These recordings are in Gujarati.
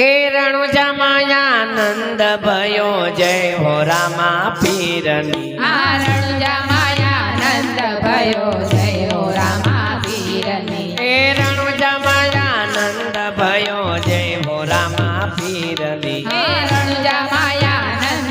કે રણુજા માયાનંદ ભયો જય હો રામા પીરની. આ રણુજા માયાનંદ ભયો જય હો રામા પીરની. એ રણુજા માયાનંદ ભયો જય હો રામા પીરની. કિરણ માયાનંદ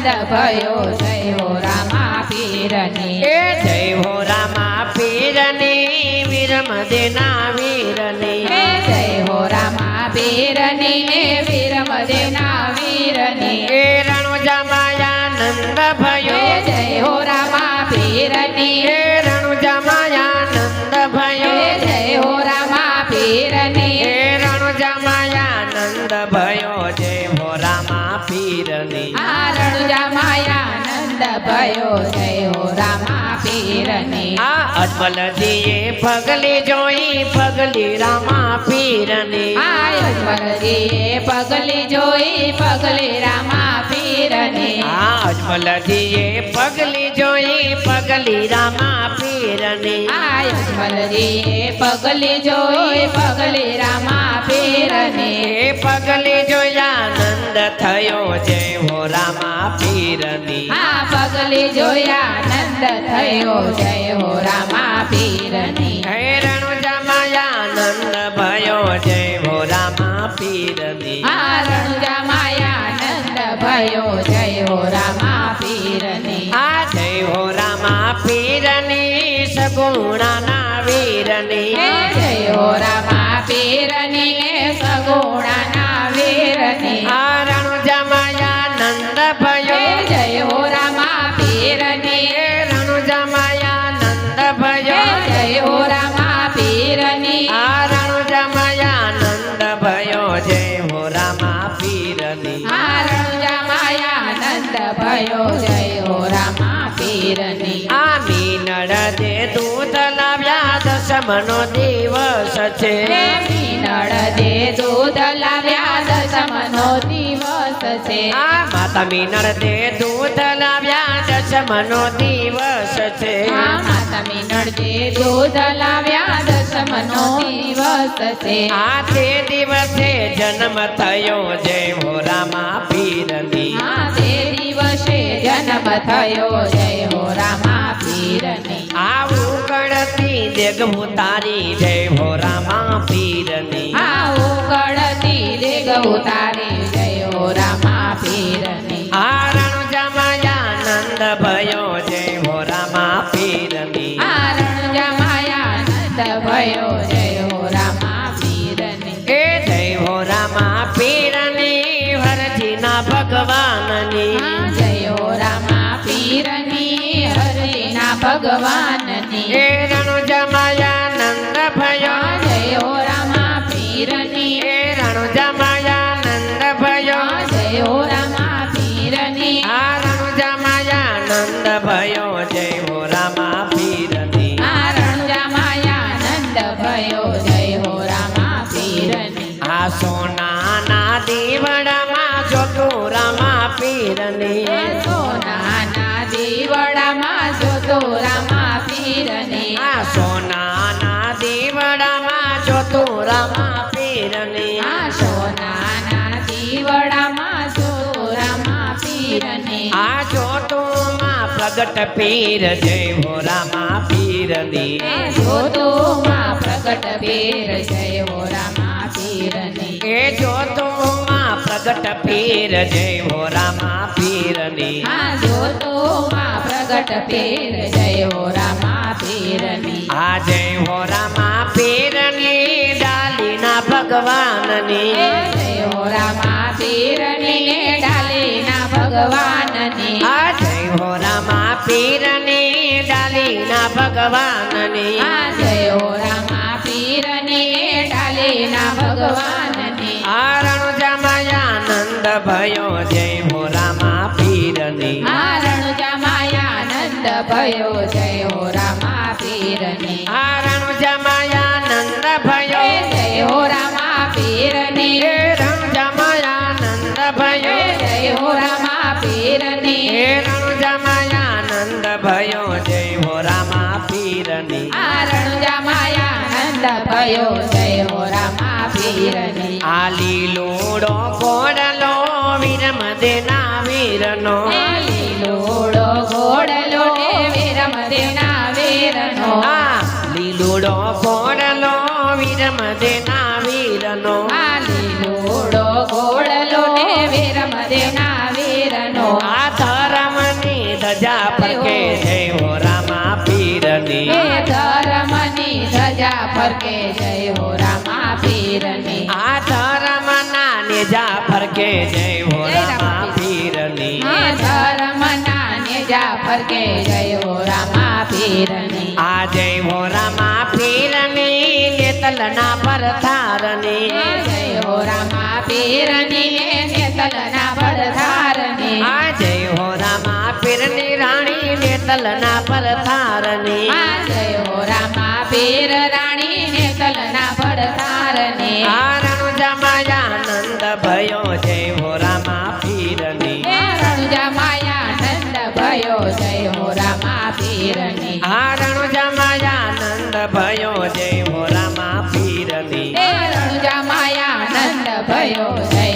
ભયો જય હો રામા પીરની. એ જય હો રામા પીરની વિરમ દેના વીરની. એ જય હો રામા પીરની વિરમ દેના વીરની. એ રણુજા માયાનંદ અજમલજીએ પગલી જોઈ પગલી રામા પીરને. આય બલદીએ પગલી જોઈ પગલી રામા પીરને. આ બલદીએ પગલી જોઈ પગલી રામા પીરને. આય બલદીએ પગલી જોઈ પગલી રામા પીરને. પગલી જોયા આનંદ થયો હો રામા પીરની. હા પગલી જોયા આનંદ થયો જય હો રામા પીરની. હે જમાયા માયાનંદ ભયો જય હો રામા પીરની આ જમાયા માયાનંદ ભયો જય હો રામા પીરની. આ જય હો રામા પીરની સગુણાના વીરની. જય હો રામા પીરની હે સગુણાના વીરની. પીરની આ રણુજા માયાનંદ ભયો જય રામા પીરની. આ મીનળ દે દૂધ લાવ્યા દસમનો દિવસ છે. મીનળ દે દૂધ લાવ્યા દસમનો દિવસ છે. આ માતા મીનળ દે દૂધ લાવ્યા દસમનો દિવસ છે. આ માતા મીનળ દે દૂધ લાવ્યા દસમનો દિવસ છે. આ તે દિવસે જન્મ થયો જય હો રામા પીરની. આ તે દિવસે જન્મ થયો જય હો રામા પીરની આવું ગણતી દેગ ઉતારી જય હો રામા પીરની. આ ઉગડતી દેગ ઉતારી જય હો રામા પીરની આરણ જમાયા નંદ ભયો જય હો રામા સોનાના દીવડામાં જોતું રામા પીરની હે સોનાના દીવડામાં જોતો રામા પીરની પીરની. આ સોનાના દીવડામાં જોતો રામા પીરની. આ જોતુંમાં પ્રગટ પીર જય હો રામા પીરની. હે જોતોમાં પ્રગટ પીર જય હો રામા પીરની. એ જોતુંમાં પ્રગટ પીર જય હો રામા પીરની. આ જોતોમાં પ્રગટ પીર જય હો રામા પીરની. આ જય હો રામા પીરની. ડાલીના ભગવાનની. જય રામા પીરની ને ડાલીના ભગવાનની. આ જય હો રામા પીરની ડાલીના ભગવાનની. આ જય હો રામા પીરની ને ડાલીના ભગવાનની. આ રણુજા ભયો જય હો રામા પીરની. આ રણુજા ભયો જય હો રામા પીરની. આ રણુજા પીરની એ રણુજા માયાનંદ ભયો જય હો રામા પીરની. આ રણુજા માયાનંદ ભયો જય હો રામા પીરની. આ લીલોડો કોડલો વિરમદેના વીરનો. લીલોડો ઘોડલો ને વીરમદેવના વીરનો. આ લીલોડો કોડલો ફરકે જય રામા. પીરની. હે ધર્મના નેજા ફરકે જય હો રામા પીરની. આ જય હો રામા પીરની નેતલના પર થારની. જય હો રામા પીરની ને નેતલના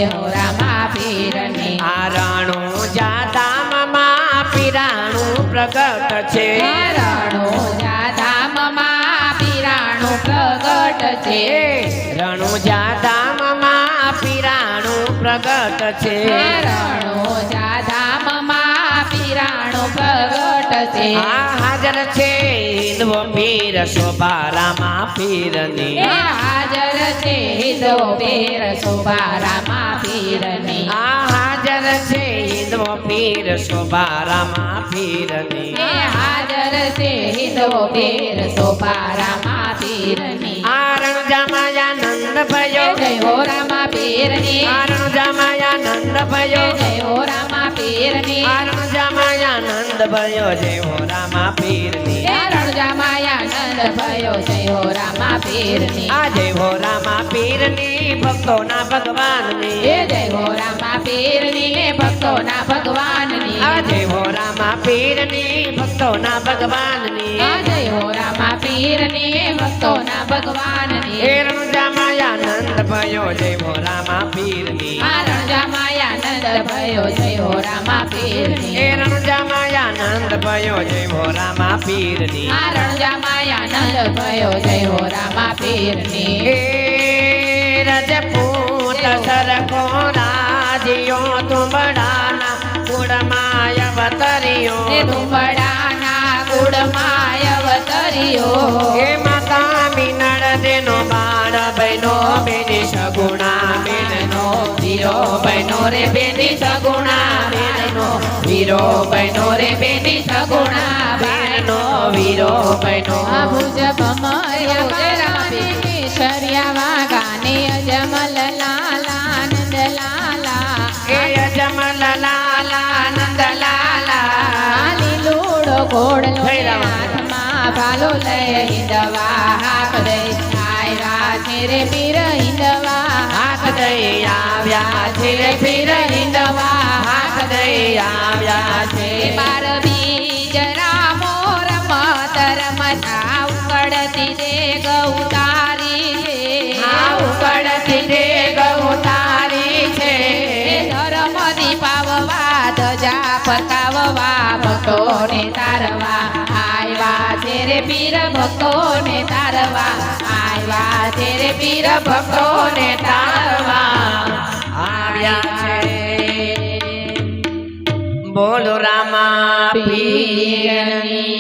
હો રામા પીરની આ રણુજા પીરાણું પ્રગટ છે. હે રણુજા ધામમાં પીરાણું પ્રગટ છે. રણુ રણુજા ધામમાં પીરાણું પ્રગટ છે. રણુ રણુજા ધામમાં પીરાણું પ્રગટ છે હાજર છે. હિન્દવો પીર શોભારામાં પીરની. હાજર છે. હિદો પીર સુભારામાં પીરની. આ હાજર છે. હિન્દવો પીર શોભારામાં પીરની. હાજર છે. હિદો પીર સુભારામાં પીરની. આરણ જમાયા નંદ ભયો. જય હો રામા પીરની. આરણ જમાયા નંદ ભયો. જય હો રામા પીરની. આ રણુજા ભયો જય હો રામા પીરની. હે રણજા માયા નંદ ભયો જય હો રામા પીરની. આ જય હો રામા પીરની ભક્તોના ભગવાનની. હે જય હો રામા પીરની ને ભક્તોના ભગવાનની. આ જય હો રામા પીરની ભક્તોના ભગવાનની. આ જય હો રામા પીરની ને ભક્તોના ભગવાનની. હે રણુજા માયાનંદ ભયો જય હો રામા પીરની. આ રણજા નંદ ભયો જય હો રામા પીરની. હે માયાનંદ ભયો જય હો રામા પીરની. આ આનંદ ભયો જય હો રામા પીરની. રજપૂત સરખો રાજીયો તુંબડાના કુળમાં અવતર્યો તુંબડાના ગુડમાય અવતર્યો બાળ બહેનો બેની સગુણા બેનનો વીરો બહેનો રે બેની સગુણા બેનનો વીરો બહેનો રે બેની સગુણા બેનનો વીરો બહેનો. ભુજ ભમર્યા પારાની કેસરિયા વાગાને અજમલ લાલા નંદ લાલા. એ અજમલ લાલા નંદ લાલા. લીલુડો રામ. હાથમાં ભાલો લઈ દવા હાક દઈ રે પીર હિંદવા હાથ દઈ આવ્યા છે રે પીર હિંદવા હાથ દઈ આવ્યા છે. બાર બીજ રામો રમત રમતા ઉકળતી દે ગૌતારી છે. આ ઉકળતી દે ગૌ તારી છે ધર્મ દીપાવવા ધજા પતાવવા ભક્તોને તારવા. આવ્યા છે રે પીર ભક્તોને તારવા. આવ્યા છે રે પીર ભક્તોને તારવા. આવ્યા છે. બોલો રામા પીરની